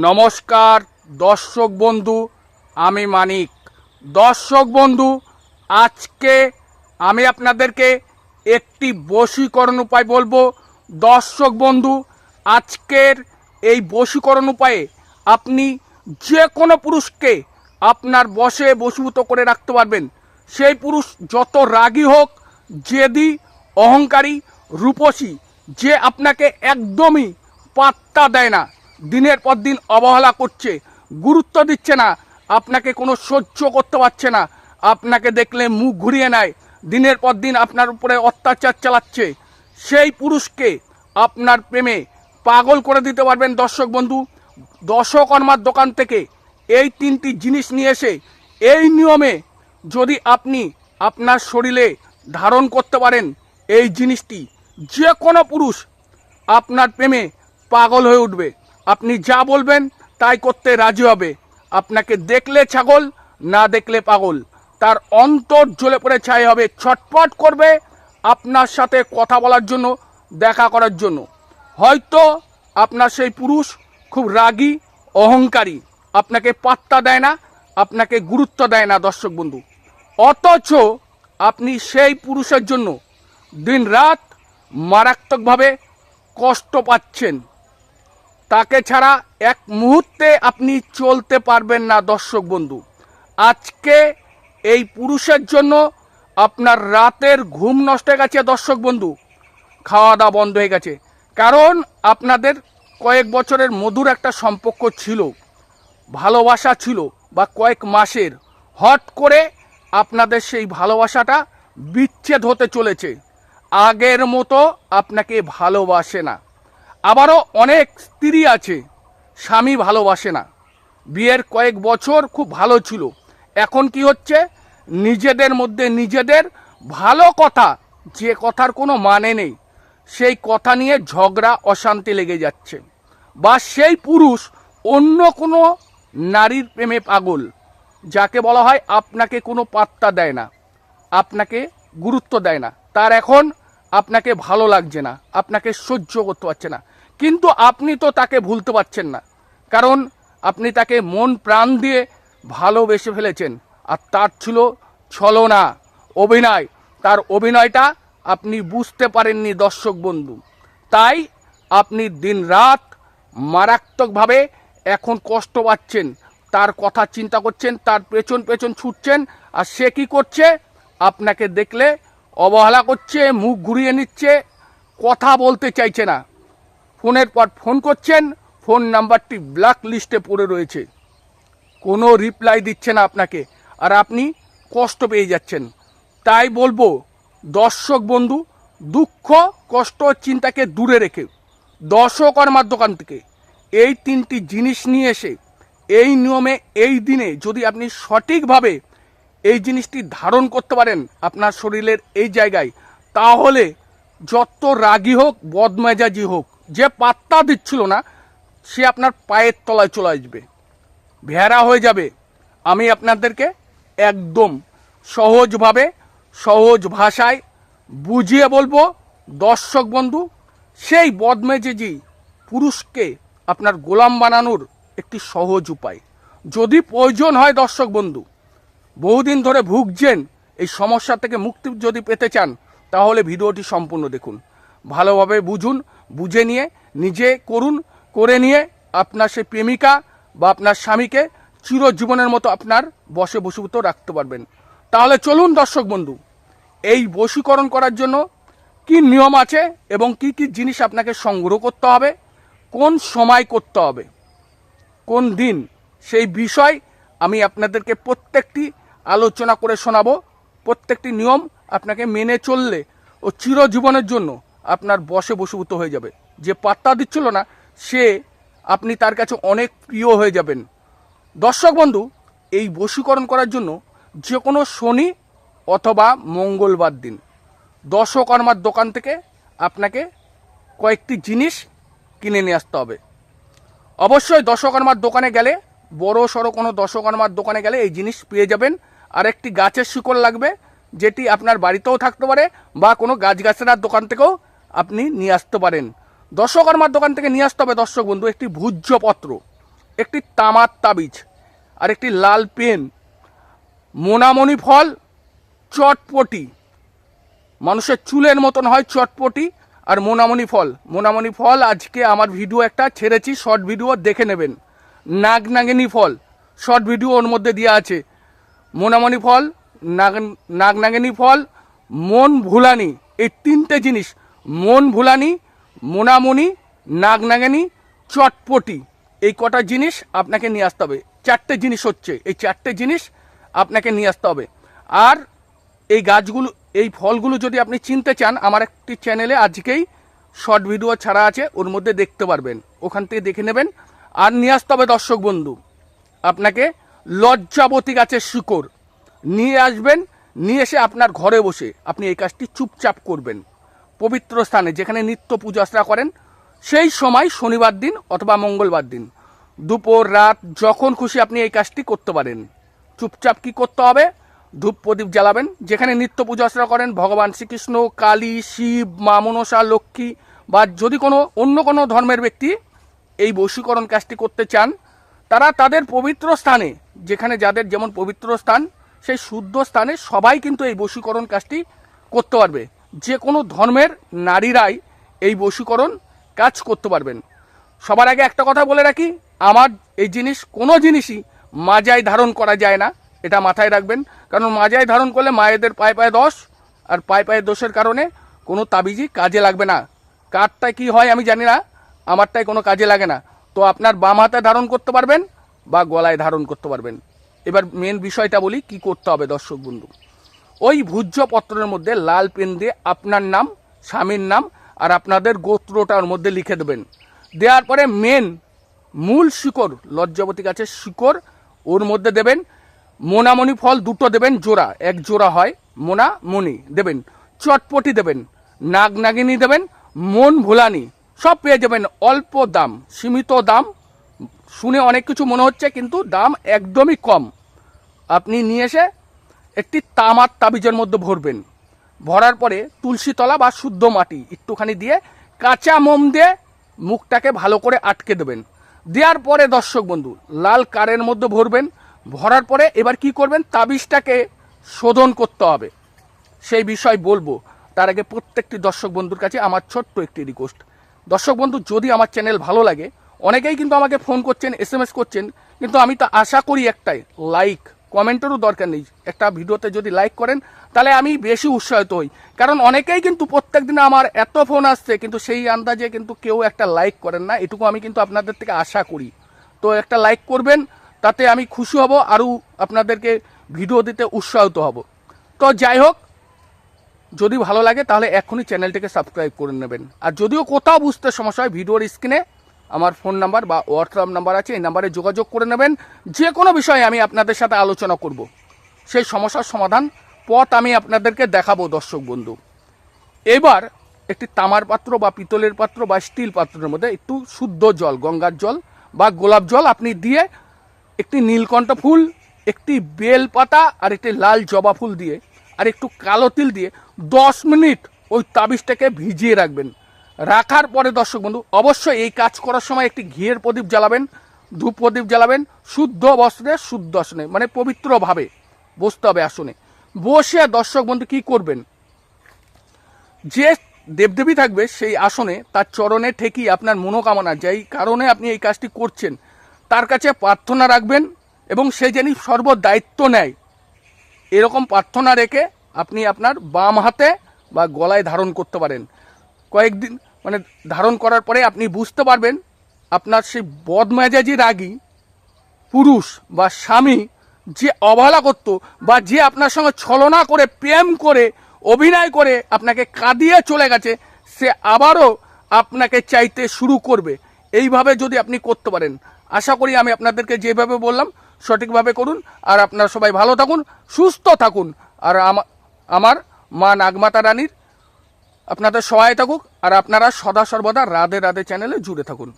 নমস্কার, দর্শক বন্ধু, আমি মানিক। দর্শক বন্ধু, আজকে আমি আপনাদেরকে একটি বশীকরণ উপায় বলব। দর্শক বন্ধু, আজকের এই বশীকরণ উপায়ে আপনি যে কোনো পুরুষকে আপনার বশে বশীভূত করে রাখতে পারবেন। সেই পুরুষ যত রাগী হোক, জেদি, অহংকারী, রূপসী, যে আপনাকে একদমই পাত্তা দেয় না দিনের পর দিন অবহেলা করছে, গুরুত্ব দিচ্ছে না, আপনাকে কোনো সহ্য করতে পারছে না, আপনাকে দেখলে মুখ ঘুরিয়ে নেয়, দিনের পর দিন আপনার উপরে অত্যাচার চালাচ্ছে। সেই পুরুষকে আপনার প্রেমে পাগল করে দিতে পারবেন দর্শক বন্ধু দশকর্মার দোকান থেকে এই তিনটি জিনিস নিয়ে এসে এই নিয়মে যদি আপনি আপনার শরীরে ধারণ করতে পারেন, এই জিনিসটি যে কোনো পুরুষ আপনার প্রেমে পাগল হয়ে উঠবে। আপনি যা বলবেন তাই করতে রাজি হবে। আপনাকে দেখলে ছাগল, না দেখলে পাগল। তার অন্তর জ্বলে পড়ে ছাই হবে, ছটপট করবে আপনার সাথে কথা বলার জন্য, দেখা করার জন্য। হয়তো আপনার সেই পুরুষ খুব রাগী, অহংকারী। আপনাকে পাত্তা দেয় না, আপনাকে গুরুত্ব দেয় না, দর্শক বন্ধু। অথচ আপনি সেই পুরুষের জন্য দিন রাত মারাত্মকভাবে কষ্ট পাচ্ছেন। তাকে ছাড়া এক মুহূর্তে আপনি চলতে পারবেন না, দর্শক বন্ধু। আজকে এই পুরুষের জন্য আপনার রাতের ঘুম নষ্ট হয়ে গেছে, দর্শক বন্ধু। খাওয়া দাওয়া বন্ধ হয়ে গেছে। কারণ আপনাদের কয়েক বছরের মধুর একটা সম্পর্ক ছিল, ভালোবাসা ছিল, বা কয়েক মাসের। হট করে আপনাদের সেই ভালোবাসাটা বিচ্ছেদ হতে চলেছে। আগের মতো আপনাকে ভালোবাসে না। আবারও অনেক স্ত্রী আছে, স্বামী ভালোবাসে না। বিয়ের কয়েক বছর খুব ভালো ছিল। এখন কি হচ্ছে? নিজেদের মধ্যে নিজেদের ভালো কথা, যে কথার কোনো মানে নেই। সেই কথা নিয়ে ঝগড়া, অশান্তি লেগে যাচ্ছে। বা সেই পুরুষ অন্য কোনো নারীর প্রেমে পাগল, যাকে বলা হয় আপনাকে কোনো পাত্তা দেয় না, আপনাকে গুরুত্ব দেয় না। তার এখন আপনাকে ভালো লাগছে না, আপনাকে সহ্য করতে পারছে না। কিন্তু আপনি তো তাকে ভুলতে পারছেন না। কারণ আপনি তাকে মন প্রাণ দিয়ে ভালোবেসে ফেলেছেন। আর তার ছিল ছলনা, অভিনয়। তার অভিনয়টা আপনি বুঝতে পারেননি, দর্শক বন্ধু। তাই আপনি দিন রাত মারাত্মকভাবে এখন কষ্ট পাচ্ছেন। তার কথা চিন্তা করছেন, তার পেছন পেছন ছুটছেন। আর সে কি করছে? আপনাকে দেখলে অবহেলা করছে, মুখ ঘুরিয়ে নিচ্ছে, কথা বলতে চাইছে না। ফোনের পর ফোন করছেন, ফোন নাম্বারটি ব্ল্যাক লিস্টে পড়ে রয়েছে। কোনো রিপ্লাই দিচ্ছে না আপনাকে, আর আপনি কষ্ট পেয়ে যাচ্ছেন। তাই বলব, দর্শক বন্ধু, দুঃখ, কষ্ট চিন্তাকে দূরে রেখে দর্শকর্মার দোকান থেকে এই তিনটি জিনিস নিয়ে এসে, এই নিয়মে, এই দিনে যদি আপনি সঠিকভাবে এই জিনিসটি ধারণ করতে পারেন আপনার শরীরের এই জায়গায়, তাহলে যত রাগী হোক, বদমেজাজি হোক যে পাত্তা দিচ্ছিল না, সে আপনার পায়ের তলায় চলে আসবে। ভেড়া হয়ে যাবে। আমি আপনাদেরকে একদম সহজভাবে, সহজ ভাষায় বুঝিয়ে বলব, দর্শক বন্ধু, সেই বদমেজেজি পুরুষকে আপনার গোলাম বানানোর একটি সহজ উপায়। যদি প্রয়োজন হয় দর্শক বন্ধু, বহুদিন ধরে ভুগছেন, এই সমস্যা থেকে মুক্তি যদি পেতে চান, তাহলে ভিডিওটি সম্পূর্ণ দেখুন। ভালোভাবে বুঝুন বুঝে নিয়ে, নিজে করুন, করে নিয়ে আপনার সেই প্রেমিকা বা আপনার স্বামীকে চিরজীবনের মতো আপনার বসে বসীভূত রাখতে পারবেন। তাহলে চলুন দর্শক বন্ধু, এই বশীকরণ করার জন্য কি নিয়ম আছে এবং কি কি জিনিস আপনাকে সংগ্রহ করতে হবে, কোন সময় করতে হবে, কোন দিন, সেই বিষয় আমি আপনাদেরকে প্রত্যেকটি আলোচনা করে শোনাবো। প্রত্যেকটি নিয়ম আপনাকে মেনে চললে ও চিরজীবনের জন্য আপনার বসে বসীভূত হয়ে যাবে। যে পাত্তা দিচ্ছিল না, সে আপনি তার কাছে অনেক প্রিয় হয়ে যাবেন। দর্শক বন্ধু, এই বশীকরণ করার জন্য যে কোনো শনি অথবা মঙ্গলবার দিন দশকর্মার দোকান থেকে আপনাকে কয়েকটি জিনিস কিনে নিয়ে আসতে হবে। অবশ্যই দশকর্মার দোকানে গেলে, বড় সড়ো কোনো দশকর্মার দোকানে গেলে এই জিনিস পেয়ে যাবেন। আর একটি গাছের শিকড় লাগবে, যেটি আপনার বাড়িতেও থাকতে পারে বা কোনো গাছগাছড়ার দোকান থেকেও আপনি নিয়ে আসতে পারেন। দর্শক আমার দোকান থেকে নিয়ে আসতে হবে দর্শক বন্ধু, একটি ভূজ্যপত্র, একটি তামার তাবিজ আর একটি লাল পেন মোনামণি ফল, চটপটি। মানুষের চুলের মতন হয় চটপটি আর মোনামণি ফল। মোনামণি ফল আজকে আমার ভিডিও একটা ছেড়েছি, শর্ট ভিডিও দেখে নেবেন। নাগ নাগিনী ফল, শর্ট ভিডিও ওর মধ্যে দেওয়া আছে। মোনামণি ফল, নাগ নাগ নাগিনী ফল, মন ভুলানি, এই তিনটে জিনিস মন ভুলানি মোনামণি নাগ নাগিনী চটপটি। এই কটা জিনিস আপনাকে নিয়ে আসতে হবে। চারটে জিনিস হচ্ছে। এই চারটে জিনিস আপনাকে নিয়ে আসতে হবে। আর এই গাছগুলো, এই ফলগুলো যদি আপনি চিনতে চান, আমার একটি চ্যানেলে আজকেই শর্ট ভিডিও ছাড়া আছে, ওর মধ্যে দেখতে পারবেন। ওখান থেকে দেখে নেবেন। আর নিয়ে আসতে হবে দর্শক বন্ধু, আপনাকে লজ্জাবতী গাছের শিকড়। নিয়ে আসবেন, নিয়ে এসে আপনার ঘরে বসে আপনি এই কাজটি চুপচাপ করবেন। পবিত্র স্থানে যেখানে নিত্য পূজাশ্রা করেন, সেই সময় শনিবার দিন অথবা মঙ্গলবার দিন। দুপুর, রাত, যখন খুশি আপনি এই কাজটি করতে পারেন। চুপচাপ কি করতে হবে? ধূপ প্রদীপ জ্বালাবেন, যেখানে নিত্য পূজা অর্চনা করেন ভগবান শ্রীকৃষ্ণ, কালী, শিব, মা মনসা, লক্ষ্মী বা যদি কোনো অন্য কোনো ধর্মের ব্যক্তি এই বশীকরণ কাজটি করতে চান, তারা তাদের পবিত্র স্থানে, যেখানে যাদের যেমন পবিত্র স্থান, সেই শুদ্ধ স্থানে সবাই কিন্তু এই বশীকরণ কাজটি করতে পারবে। যে কোনো ধর্মের নারীরাই এই বশীকরণ কাজ করতে পারবেন। সবার আগে একটা কথা বলে রাখি, আমার এই জিনিস, কোনো জিনিসই মাজায় ধারণ করা যায় না, এটা মাথায় রাখবেন। কারণ মাজায় ধারণ করলে মায়েদের পায়ে পায়ে দোষ, আর পায়ে পায়ে দোষের কারণে কোনো তাবিজই কাজে লাগবে না। কারটায় কি হয় আমি জানি না আমারটাই কোনো কাজে লাগে না। তো আপনার বাম হাতে ধারণ করতে পারবেন, বা গলায় ধারণ করতে পারবেন। এবার মেন বিষয়টা বলি, কি করতে হবে দর্শক বন্ধু? ওই ভূজ্য পত্রের মধ্যে লাল পেন দিয়ে আপনার নাম, স্বামীর নাম আর আপনাদের গোত্রটা ওর মধ্যে লিখে দেবেন। দেওয়ার পরে মেন মূল শিকড়, লজ্জাবতী গাছের শিকড়, ওর মধ্যে দেবেন। মোনামণি ফল দুটো দেবেন, জোড়া। এক জোড়া হয় মোনা মণি দেবেন। চটপটি দেবেন নাগ নাগিনী দেবেন, মন ভোলানি। সব পেয়ে যাবেন অল্প দাম, সীমিত দাম। শুনে অনেক কিছু মনে হচ্ছে, কিন্তু দাম একদমই কম। আপনি নিয়ে এসে একটি তামার তাবিজের মধ্যে ভরবেন। ভরার পরে তুলসী তলা বা শুদ্ধ মাটি একটুখানি দিয়ে কাঁচা মোম দিয়ে মুখটাকে ভালো করে আটকে দেবেন। দেওয়ার পরে দর্শক বন্ধু, লাল কারের মধ্যে ভরবেন। ভরার পরে এবার কি করবেন? তাবিজটাকে শোধন করতে হবে। সেই বিষয় বলব। তার আগে প্রত্যেকটি দর্শক বন্ধুর কাছে আমার ছোট্ট একটি রিকোয়েস্ট দর্শক বন্ধু, যদি আমার চ্যানেল ভালো লাগে, অনেকেই কিন্তু আমাকে ফোন করছেন এস করছেন, কিন্তু আমি তো আশা করি একটাই লাইক কমেন্টেরও দরকার নেই। একটা ভিডিওতে যদি লাইক করেন, তাহলে আমি বেশি উৎসাহিত হই। কারণ অনেকেই কিন্তু প্রত্যেক দিন আমার এত ফোন আসছে, কিন্তু সেই আন্দাজে কিন্তু কেউ একটা লাইক করেন না। এটুকু আমি কিন্তু আপনাদের থেকে আশা করি। তো একটা লাইক করবেন, তাতে আমি খুশি হব, আরও আপনাদেরকে ভিডিও দিতে উৎসাহিত হব। তো যাই হোক, যদি ভালো লাগে তাহলে এখনই চ্যানেলটিকে সাবস্ক্রাইব করে নেবেন। আর যদিও কোথাও বুঝতে সমস্যা হয়, ভিডিওর স্ক্রিনে আমার ফোন নাম্বার বা হোয়াটসঅ্যাপ নাম্বার আছে, এই নাম্বারে যোগাযোগ করে নেবেন। যে কোনো বিষয়ে আমি আপনাদের সাথে আলোচনা করব। সেই সমস্যার সমাধান পথ আমি আপনাদেরকে দেখাবো, দর্শক বন্ধু। এবার একটি তামার পাত্র বা পিতলের পাত্র বা স্টিল পাত্রের মধ্যে একটু শুদ্ধ জল, গঙ্গার জল বা গোলাপ জল আপনি দিয়ে একটি নীলকণ্ঠ ফুল, একটি বেল পাতা আর একটি লাল জবা ফুল দিয়ে আর একটু কালো তিল দিয়ে দশ মিনিট ওই তাবিজটাকে ভিজিয়ে রাখবেন। রাখার পরে দর্শক বন্ধু, অবশ্যই এই কাজ করার সময় একটি ঘিয়ের প্রদীপ জ্বালাবেন, ধূপ প্রদীপ জ্বালাবেন, শুদ্ধ বস্ত্রে শুদ্ধ আসনে মানে পবিত্রভাবে বসতে হবে আসনে। বসে দর্শক বন্ধু কি করবেন? যে দেবদেবী থাকবে সেই আসনে তার চরণে ঠেকি আপনার মনোকামনা, যেই কারণে আপনি এই কাজটি করছেন, তার কাছে প্রার্থনা রাখবেন এবং সে যেন সর্ব দায়িত্ব নেয়। এরকম প্রার্থনা রেখে আপনি আপনার বাম হাতে বা গলায় ধারণ করতে পারেন। কয়েকদিন মানে ধারণ করার পরে আপনি বুঝতে পারবেন আপনার সেই বদমেজাজি রাগী পুরুষ বা স্বামী যে অবহেলা করত বা যে আপনার সঙ্গে ছলনা করে, প্রেম করে, অভিনয় করে আপনাকে কাঁদিয়ে চলে গেছে, সে আবারও আপনাকে চাইতে শুরু করবে। এইভাবে যদি আপনি করতে পারেন, আশা করি আমি আপনাদেরকে যেভাবে বললাম সঠিকভাবে করুন। আর আপনারা সবাই ভালো থাকুন, সুস্থ থাকুন। আর আমার মা নাগমাতা রানীর আপনাদের সহায় থাকুক আর আপনারা সদা সর্বদা রাধে রাধে চ্যানেলে জুড়ে থাকুন।